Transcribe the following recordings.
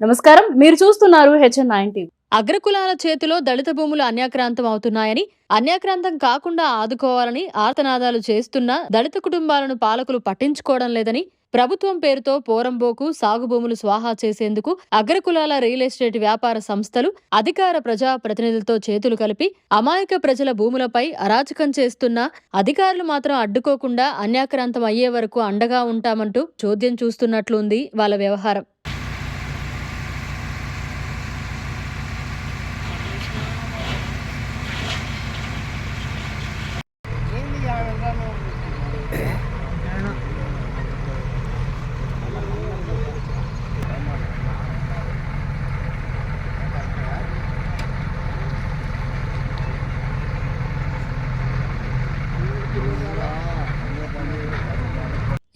నమస్కారం. మీరు చూస్తున్నారు హెచ్ఎన్ నైన్టీ అగ్రకులాల చేతిలో దళిత భూములు అన్యాక్రాంతం అవుతున్నాయని అన్యాక్రాంతం కాకుండా ఆదుకోవాలని ఆర్తనాదాలు చేస్తున్న దళిత కుటుంబాలను పాలకులు పట్టించుకోవడం లేదని ప్రభుత్వం పేరుతో పోరంబోకు సాగు భూములు స్వాహా చేసేందుకు అగ్రకులాల రియల్ ఎస్టేట్ వ్యాపార సంస్థలు అధికార ప్రజా ప్రతినిధులతో చేతులు కలిపి అమాయక ప్రజల భూములపై అరాచకం చేస్తున్న అధికారులు మాత్రం అడ్డుకోకుండా అన్యాక్రాంతం అయ్యే వరకు అండగా ఉంటామంటూ చోద్యం చూస్తున్నట్లుంది వాళ్ళ వ్యవహారం.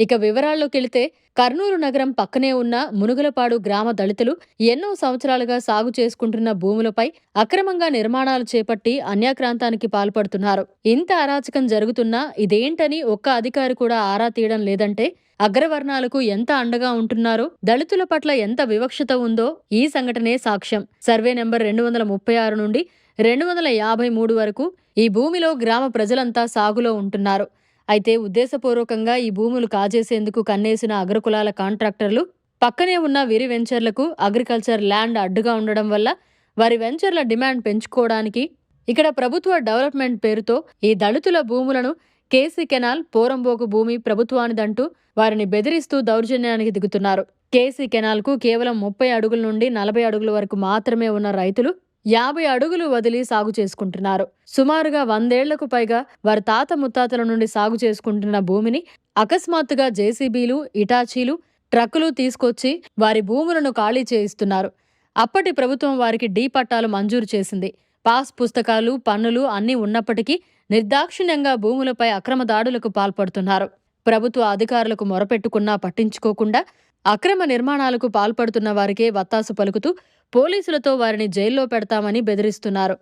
ఇక వివరాల్లోకి వెళితే కర్నూలు నగరం పక్కనే ఉన్న మునుగలపాడు గ్రామ దళితులు ఎన్నో సంవత్సరాలుగా సాగు చేసుకుంటున్న భూములపై అక్రమంగా నిర్మాణాలు చేపట్టి అన్యాక్రాంతానికి పాల్పడుతున్నారు. ఇంత అరాచకం జరుగుతున్నా ఇదేంటని ఒక్క అధికారి కూడా ఆరా తీయడం లేదంటే అగ్రవర్ణాలకు ఎంత అండగా ఉంటున్నారో దళితుల పట్ల ఎంత వివక్షత ఉందో ఈ సంఘటనే సాక్ష్యం. సర్వే నెంబర్ రెండు వందల ముప్పై ఆరు నుండి రెండు వందల యాభై మూడు వరకు ఈ భూమిలో గ్రామ ప్రజలంతా సాగులో ఉంటున్నారు. అయితే ఉద్దేశపూర్వకంగా ఈ భూములు కాజేసేందుకు కన్నేసిన అగ్రకులాల కాంట్రాక్టర్లు పక్కనే ఉన్న విరి వెంచర్లకు అగ్రికల్చర్ ల్యాండ్ అడ్డుగా ఉండడం వల్ల వారి వెంచర్ల డిమాండ్ పెంచుకోవడానికి ఇక్కడ ప్రభుత్వ డెవలప్మెంట్ పేరుతో ఈ దళితుల భూములను కేసీ కెనాల్ పోరంబోకు భూమి ప్రభుత్వానిదంటూ వారిని బెదిరిస్తూ దౌర్జన్యానికి దిగుతున్నారు. కేసీ కెనాల్కు కేవలం ముప్పై అడుగుల నుండి నలభై అడుగుల వరకు మాత్రమే ఉన్న రైతులు యాభై అడుగులు వదిలి సాగు చేసుకుంటున్నారు. సుమారుగా వందేళ్ళకు పైగా వారి తాత ముత్తాతల నుండి సాగు చేసుకుంటున్న భూమిని అకస్మాత్తుగా జేసీబీలు ఇటాచీలు ట్రక్కులు తీసుకొచ్చి వారి భూములను ఖాళీ చేయిస్తున్నారు. అప్పటి ప్రభుత్వం వారికి డీ పట్టాలు మంజూరు చేసింది. పాస్ పుస్తకాలు పన్నులు అన్నీ ఉన్నప్పటికీ నిర్దాక్షిణ్యంగా భూములపై అక్రమ దాడులకు పాల్పడుతున్నారు. ప్రభుత్వ అధికారులకు మొరపెట్టుకున్నా పట్టించుకోకుండా అక్రమ నిర్మాణాలకు పాల్పడుతున్న వారికే వత్తాసు పలుకుతూ పోలీసులతో వారిని జైల్లో పెడతామని బెదిరిస్తున్నారు.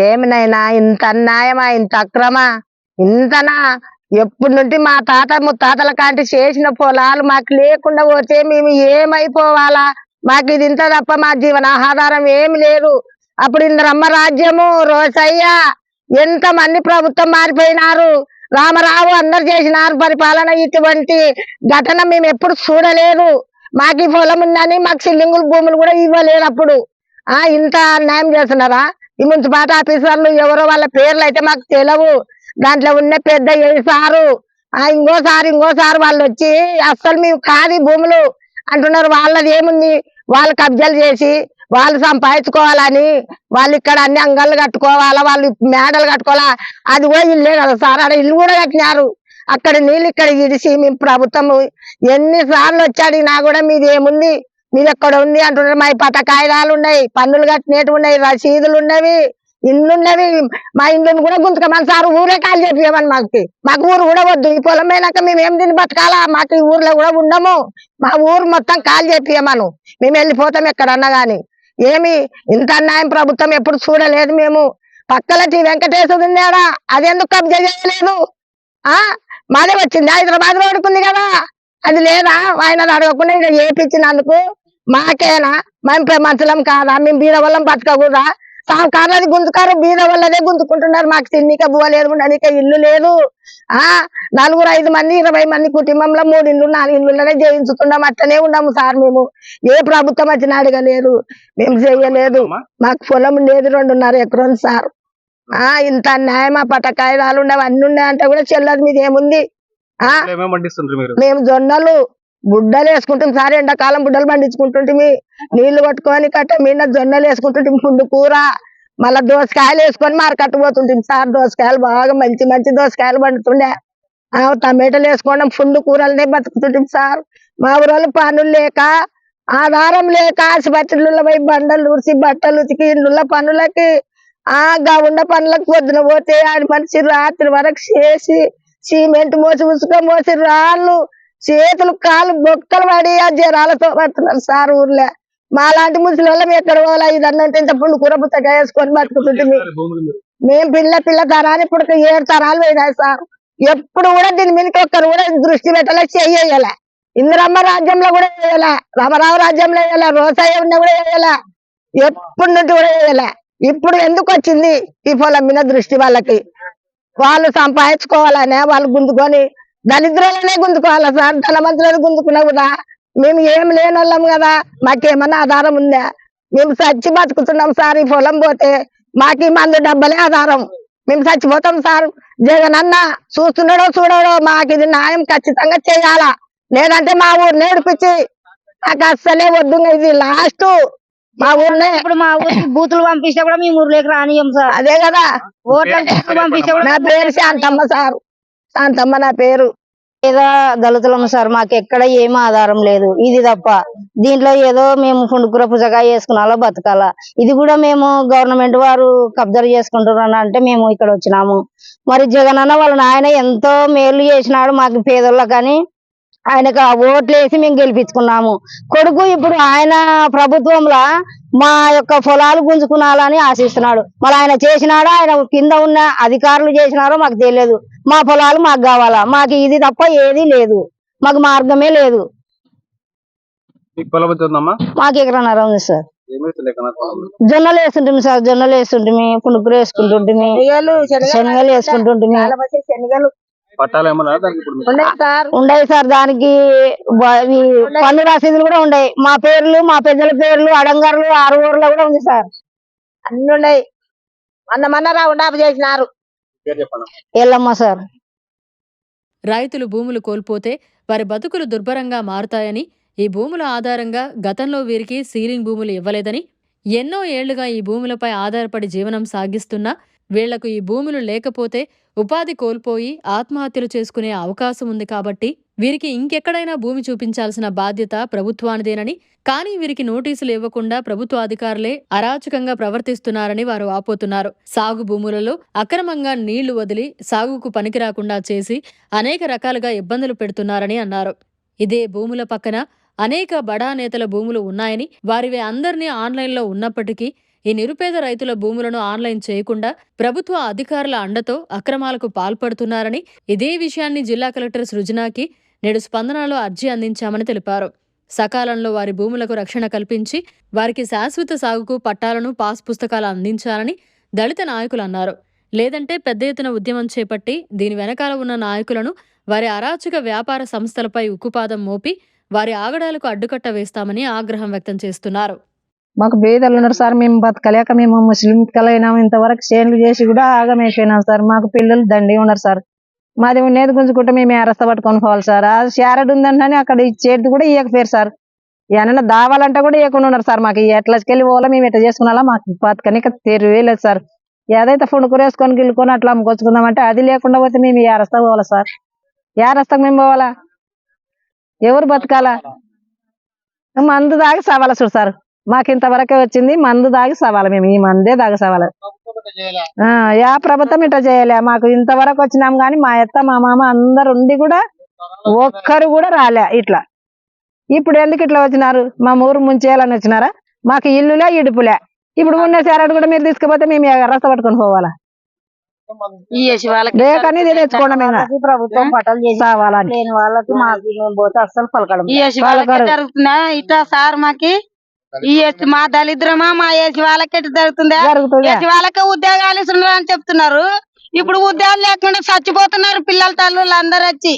ఏమినైనా ఇంత అన్యాయమా ఇంత అక్రమా? ఇంతనా? ఎప్పటి నుండి మా తాత ముత్తాతల కాంటి చేసిన పొలాలు మాకు లేకుండా పోతే మేము ఏమైపోవాలా? మాకు ఇది ఇంత తప్ప మా జీవన ఏమి లేదు. అప్పుడు ఇంద్రమ్మ రాజ్యము రోసయ్య ఎంత మంది ప్రభుత్వం మారిపోయినారు? రామరావు అందరు చేసినారు పరిపాలన ఇటువంటి ఘటన మేము ఎప్పుడు చూడలేదు. మాకు ఈ పొలం ఉందని మాకు సిల్లింగులు భూములు కూడా ఇవ్వలేదు అప్పుడు ఆ ఇంత అన్యాయం చేస్తున్నారా? ఈ మున్సిపాలిటీ ఆఫీసర్లు ఎవరో వాళ్ళ పేర్లు అయితే మాకు తెలియవు దాంట్లో ఉన్న పెద్ద సారు? ఆ ఇంకోసారి ఇంకోసారి వాళ్ళు వచ్చి అస్సలు మేము కాదు భూములు. అంటున్నారు వాళ్ళది ఏముంది? వాళ్ళు కబ్జాలు చేసి వాళ్ళు సంపాదించుకోవాలని వాళ్ళు ఇక్కడ అన్ని అంగళ్ళు కట్టుకోవాలా వాళ్ళు మేడలు కట్టుకోవాలా? అది కూడా ఇల్లే కదా సార్. ఆడ ఇల్లు కూడా కట్టినారు. అక్కడ నీళ్ళు ఇక్కడ ఇడిసి మేము ప్రభుత్వం ఎన్నిసార్లు వచ్చాడు నా కూడా మీది ఏముంది? మీది ఎక్కడ ఉంది అంటున్నారు. మా పట కాగితాలు ఉన్నాయి పన్నులు కట్టినట్టు ఉన్నాయి రసీదులు ఉన్నవి ఇల్లు ఉన్నవి మా ఇల్లుని కూడా గుంతుకమని సార్ ఊరే కాల్ చెప్పేయమని మాకు. మాకు ఊరు కూడా వద్దు. ఈ పొలం పోయినాక మేము ఏం తిని బతకాలా? మాకు ఈ ఊర్లో కూడా ఉండము. మా ఊరు మొత్తం కాల్ చెప్పేయమను మేము వెళ్ళిపోతాం ఎక్కడన్నా గాని. ఏమి? ఇంత అన్యాయం ప్రభుత్వం ఎప్పుడు చూడలేదు మేము. పక్కల టీ వెంకటేశ్వరుడు ఉన్నాడా? అది ఎందుకు కబ్జా చేయలేదు? ఆ? మాదే వచ్చింది. హైదరాబాద్ రోడ్డుకుంది కదా. అది లేదా? ఆయన అడగకుండా ఇక్కడ చేపించినందుకు మాకేనా? మేము మనుషులం కాదా? మేము బీద వాళ్ళం బతకకూడదా? సాహకారు అది గుంజుకారు బీద వాళ్ళదే గుంజుకుంటున్నారు. మాకు తిన్నిక బువ లేదు ఉండనిక ఇల్లు లేదు. ఆ? నలుగురు ఐదు మంది ఇరవై మంది కుటుంబంలో మూడు ఇల్లు నాలుగు ఇల్లులనే జయించుతున్నాం అట్లనే ఉన్నాము సార్ మేము. ఏ ప్రభుత్వం వచ్చినా అడగలేదు. మేము చేయలేదు మాకు పొలం ఉండేది రెండున్నర ఎకరం సార్. ఆ ఇంత న్యాయమా? పటకాయదాలు ఉండవు అన్ని ఉన్నాయంటే కూడా చెల్లదు మీద ఏముంది? ఆ? మేము జొన్నలు బుడ్డలు వేసుకుంటాం సార్ ఎండాకాలం బుడ్డలు పండించుకుంటుంటిమి నీళ్ళు పట్టుకొని కట్ట మీద జొన్నలు వేసుకుంటుంటిమి పుండు కూర. మళ్ళా దోసకాయలు వేసుకొని మార్కెట్ పోతుంటాం సార్ దోసకాయలు బాగా మంచి మంచి దోసకాయలు పండుతుండే. ఆ టమాటాలు వేసుకోవడం పుండు కూరలనే బతుకుతుంటాం సార్. మా ఊరోళ్ళు పనులు లేక ఆధారం లేక ఆసుపత్రులలో పోయి బండలు ఊడ్చి బట్టలు ఉతికి ఇళ్ళ పనులకి ఆ గా ఉండ పనులకు పొద్దున పోతే ఆడి మనిషి రాత్రి వరకు చేసి సిమెంట్ మోసి ఉసుక మోసి రాళ్ళు చేతులు కాళ్ళు బొక్కలు పడి ఆ జరాలతో పడుతున్నారు సార్ ఊర్లో. మా లాంటి ముసలి వాళ్ళం ఎక్కడ పోవాలా? ఇదన్నంటే ఇంత పుండు కూర పుత్తగా వేసుకొని బతుకుతుంటుంది మేము పిల్ల పిల్ల తరాలు ఇప్పుడు ఏడు తరాలు పోయినాయి సార్. ఎప్పుడు కూడా దీని మీదకి ఒక్కరు కూడా దృష్టి పెట్టలే చెయ్యాల. ఇందిరమ్మ రాజ్యంలో కూడా వేయలే రామరావు రాజ్యంలో వేయాల రోసయ్య ఉన్న కూడా వేయలే ఎప్పటి నుండి కూడా వేయలే. ఇప్పుడు ఎందుకు వచ్చింది ఈ పొలం మీద దృష్టి వాళ్ళకి? వాళ్ళు సంపాదించుకోవాలనే వాళ్ళు గుంజుకొని దరిద్రులనే గుంజుకోవాలి సార్? ధనవంతులను గుంజుకున్నా కూడా మేము ఏం లేని వాళ్ళం కదా మాకేమన్నా ఆధారం ఉందా? మేము చచ్చి బతుకుతున్నాం సార్ ఈ పొలం పోతే మాకు ఈ మందు డబ్బలే ఆధారం. మేము చచ్చిపోతాం సార్. జగన్ అన్న చూస్తున్నాడో చూడడో మాకు ఇది న్యాయం ఖచ్చితంగా చేయాలా? లేదంటే మా ఊరు నేర్పించి నాకు అస్సలే వద్దు. ఇది లాస్ట్ మా ఊర్నే ఇప్పుడు మా ఊరికి బూతులు పంపిస్తే కూడా మేము ఊర్లోకి రానియం సార్. అదే కదా బూతులు పంపిస్తే కూడా నా పేరు శాంతమ్మ సార్. శాంతమ్మ నా పేరు. ఏదో దళితులం సార్ మాకు ఎక్కడ ఏం ఆధారం లేదు. ఇది తప్ప దీంట్లో ఏదో మేము పుండుకూర పుజగా వేసుకున్నాలో బతకాలా. ఇది కూడా మేము గవర్నమెంట్ వారు కబ్జా చేసుకుంటున్నారు అంటే మేము ఇక్కడ వచ్చినాము. మరి జగన్ అన్న వాళ్ళ నాయన ఎంతో మేలు చేసినాడు మాకు పేదోళ్ళ కానీ ఆయనకు ఓట్లు వేసి మేము గెలిపించుకున్నాము. కొడుకు ఇప్పుడు ఆయన ప్రభుత్వంలో మా యొక్క పొలాలు గుంజుకునాలని ఆశిస్తున్నాడు. మళ్ళీ ఆయన చేసినాడో? ఆయన కింద ఉన్న అధికారులు చేసినారో మాకు తెలియదు. మా పొలాలు మాకు కావాలా? మాకు ఇది తప్ప ఏది లేదు. మాకు మార్గమే లేదు. మీకు ఎకరన్నర ఉంది సార్. ఎక్కడ జొన్నలు వేస్తుంటిమి సార్. జొన్నలు వేస్తుంటిమి పుణుకులు వేసుకుంటుంటిమి శనగలు వేసుకుంటుంటిమి. శనగలు పట్టాలు ఏమన్నా దానికి ఇప్పుడు మీకు? ఉన్నాయి సార్. ఉండయి సార్ దానికి పన్ను రసీదులు కూడా ఉండయి మా పేర్లు మా పెద్దల పేర్లు అడంగారులు ఆరు ఊర్లో కూడా ఉంది సార్. అన్ని ఉన్నాయి. మొన్న మొన్న రౌండ్ చేసినారు. ఎల్లమ్మ సార్. రైతులు భూములు కోల్పోతే వారి బతుకులు దుర్భరంగా మారుతాయని ఈ భూముల ఆధారంగా గతంలో వీరికి సీలింగ్ భూములు ఇవ్వలేదని ఎన్నో ఏళ్ళుగా ఈ భూములపై ఆధారపడి జీవనం సాగిస్తున్నా వీళ్ళకు ఈ భూములు లేకపోతే ఉపాధి కోల్పోయి ఆత్మహత్యలు చేసుకునే అవకాశం ఉంది కాబట్టి వీరికి ఇంకెక్కడైనా భూమి చూపించాల్సిన బాధ్యత ప్రభుత్వానిదేనని కానీ వీరికి నోటీసులు ఇవ్వకుండా ప్రభుత్వ అధికారులే అరాచకంగా ప్రవర్తిస్తున్నారని వారు ఆపోతున్నారు. సాగు భూములలో అక్రమంగా నీళ్ళు వదిలి సాగుకు పనికిరాకుండా చేసి అనేక రకాలుగా ఇబ్బందులు పెడుతున్నారని అన్నారు. ఇదే భూముల పక్కన అనేక బడా నేతల భూములు ఉన్నాయని వారివి అందరినీ ఆన్లైన్లో ఉన్నప్పటికీ ఈ నిరుపేద రైతుల భూములను ఆన్లైన్ చేయకుండా ప్రభుత్వ అధికారుల అండతో అక్రమాలకు పాల్పడుతున్నారని ఇదే విషయాన్ని జిల్లా కలెక్టర్ సృజనాకి నేడు స్పందనలో అర్జీ అందించామని తెలిపారు. సకాలంలో వారి భూములకు రక్షణ కల్పించి వారికి శాశ్వత సాగుకు పట్టాలను పాస్ పుస్తకాలు అందించాలని దళిత నాయకులు అన్నారు. లేదంటే పెద్ద ఎత్తున ఉద్యమం చేపట్టి దీని వెనకాల ఉన్న నాయకులను వారి అరాచక వ్యాపార సంస్థలపై ఉక్కుపాదం మోపి వారి ఆగడాలకు అడ్డుకట్ట వేస్తామని ఆగ్రహం వ్యక్తం చేస్తున్నారు. మాకు బేదలు ఉన్నారు సార్ మేము బతకలేక మేము ముస్లిం కలైనాము ఇంతవరకు చేన్లు చేసి కూడా ఆగమేసినాం సార్. మాకు పిల్లలు దండి ఉన్నారు సార్. మాది ఉండేది గుంజుకుంటే మేము ఎరస్త పట్టుకొని పోవాలి సార్. ఆ షారెడ్ ఉందంటే అక్కడ ఇచ్చేది కూడా ఇవ్వకపోయారు సార్. ఏమైనా దావాలంటే కూడా ఇవ్వకుండా ఉన్నారు సార్ మాకు. ఎట్లకెళ్ళి పోవాలో మేము ఎట్లా చేసుకున్నాలో మాకు బతకనిక తెరివేలేదు సార్. ఏదైతే ఫుండుకూర వేసుకొని గిల్లుకొని అట్లా అమ్ముకొచ్చుకుందామంటే అది లేకుండా పోతే మేము ఏరస్తా పోవాలా సార్? ఏరస్తాకు మేము పోవాలా? ఎవరు బతకాలా? మందు దాగి సవాలా చూడు సార్. మాకు ఇంతవరకే వచ్చింది మందు దాగి సవాల. మేము ఈ మందే దాగి సవాల. ఆ, యా ప్రభుత్వం ఇట్లా చేయలే. మాకు ఇంతవరకు వచ్చినాం కానీ మా అత్త మా మామ అందరు ఉండి కూడా ఒక్కరు కూడా రాలే ఇట్లా. ఇప్పుడు ఎందుకు ఇట్లా వచ్చినారు? మా ఊరు ముంచేయాలని వచ్చినారా? మాకు ఇల్లులే ఇడుపులే. ఇప్పుడు ఉన్న సారాడు కూడా మీరు తీసుకుపోతే మేము రస్త పట్టుకొని పోవాలా? తెచ్చుకోవడం ప్రభుత్వం పట్టాలు చేసి వాళ్ళకి మాకు పోతే అస్సలు పలకడం జరుగుతుందా ఇట్లా సార్ మాకి ఈ మా దళిద్రమా మా ఏసి వాళ్ళకే ఇట్లా జరుగుతుందా? ఏసి వాళ్ళకే ఉద్యోగాలు ఇస్తున్నారు అని చెప్తున్నారు. ఇప్పుడు ఉద్యోగాలు లేకుండా చచ్చిపోతున్నారు పిల్లల తల్లులు అందరు వచ్చి.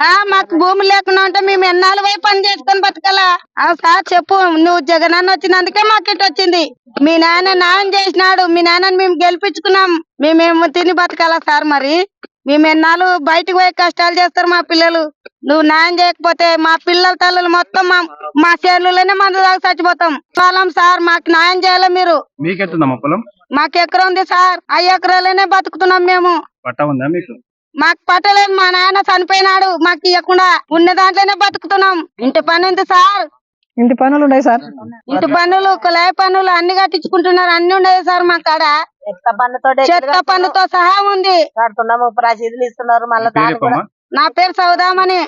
ఆ మాకు భూమి లేకుండా ఉంటే మేము ఎన్నాళ్ళు పోయి పని చేసుకొని బతకాలా? ఆ సార్ చెప్పు. నువ్వు జగనన్న వచ్చినందుకే మాకు ఇటు వచ్చింది. మీ నాయన న్యాయం చేసినాడు. మీ నాయనని మేము గెలిపించుకున్నాం. మేమేమో తిని బతకాలా సార్ మరి? మేము ఎన్నాళ్ళు బయటకు పోయి కష్టాలు చేస్తారు మా పిల్లలు. నువ్వు న్యాయం చేయకపోతే మా పిల్లల తల్లులు మొత్తం మా మా చేనులోనే మందు దాకా చచ్చిపోతాం. చాలం సార్ మాకు న్యాయం చేయాలి మీరు? మీకెత్తుందమ్మా పొలం? మాకు ఎకరం ఉంది సార్. ఆ ఎకరాలనే బతుకుతున్నాం మేము. పట్టా ఉందా మీకు? మాకు పట్టలేదు. మా నాయన చనిపోయినాడు. మాకు ఇవ్వకుండా ఉన్న దాంట్లోనే బతుకుతున్నాం. ఇంటి పని ఉంది సార్. ఇంటి పనులు ఉన్నాయి సార్? ఇంటి పనులు కులాయి పనులు అన్ని కట్టించుకుంటున్నారు. అన్ని ఉన్నాయి సార్ మా కాడ. చెత్త పన్నుతో చెత్త పన్నుతో సహా ఉంది. కడుతున్నాము రసీదులు ఇస్తున్నారు మళ్ళీ నా పేరు సౌదామని